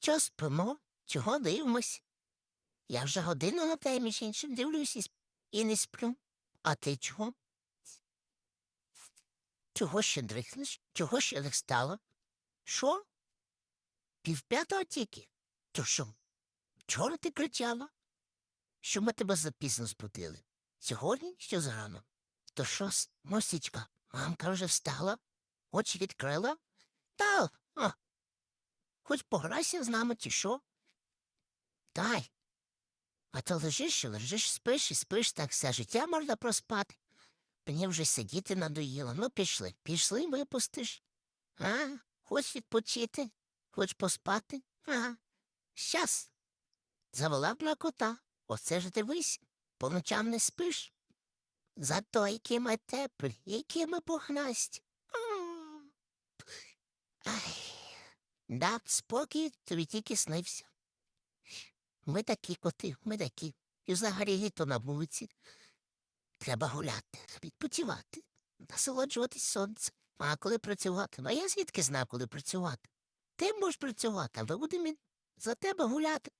Що спимо? Чого дивимось? Я вже годину на те між іншим дивлюсь і, сп- і не сплю. А ти чого? Чого ще дрихнеш? Чого ще не встала? Що? Півп'ятого тільки? То що? Вчора ти кричала? Що ми тебе запізно збудили? Сьогодні ще зарано. То що, мосічка, мамка вже встала? Очі відкрила? Та, а. Хоч пограйся з нами, чи що? Дай. А то лежиш і лежиш, спиш і спиш, так все життя можна проспати. Мені вже сидіти надоїло. Ну, пішли, пішли, випустиш. А? Хоч відпочити, хоч поспати. Ага. Щас. Завела на кота. Оце ж дивись, по ночам не спиш. Зато які ми теплі, які ми пухнасті. Ай. Да, спокій тобі тільки снився. Ми такі коти, ми такі. І взагалі літо на вулиці. Треба гуляти, відпочивати, насолоджуватись сонцем. А коли працювати? Ну, а я звідки знав, коли працювати? Ти можеш працювати, а ми будемо за тебе гуляти.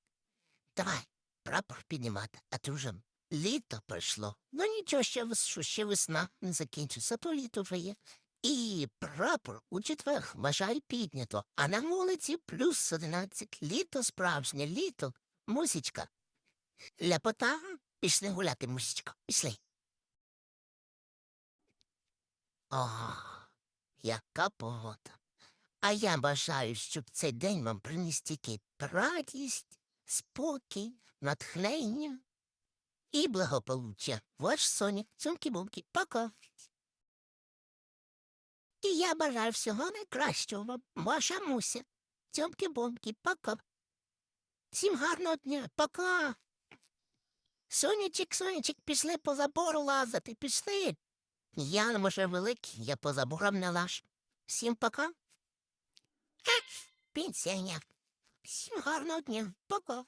Давай, прапор піднімати, а то вже літо пройшло. Ну нічого, ще, ще весна не закінчиться, то літо вже є. І прапор у четвер вважаю піднято, а на вулиці плюс одинадцять. Літо справжнє, літо. Мусічка. Ляпота, пішли гуляти, мусічка, пішли. О, яка погода. А я бажаю, щоб цей день вам приніс тільки радість, спокій, натхнення і благополуччя. Ваш Сонік, цумки-бумки, пока. І я бажаю всього найкращого вам, ваша Муся. Цьомки-бомки, пока. Всім гарного дня, пока. Сонячик, сонячик, пішли по забору лазати, пішли. Я може великий, я по заборам не лаж. Всім пока. Пенсіонер. Всім гарного дня, пока.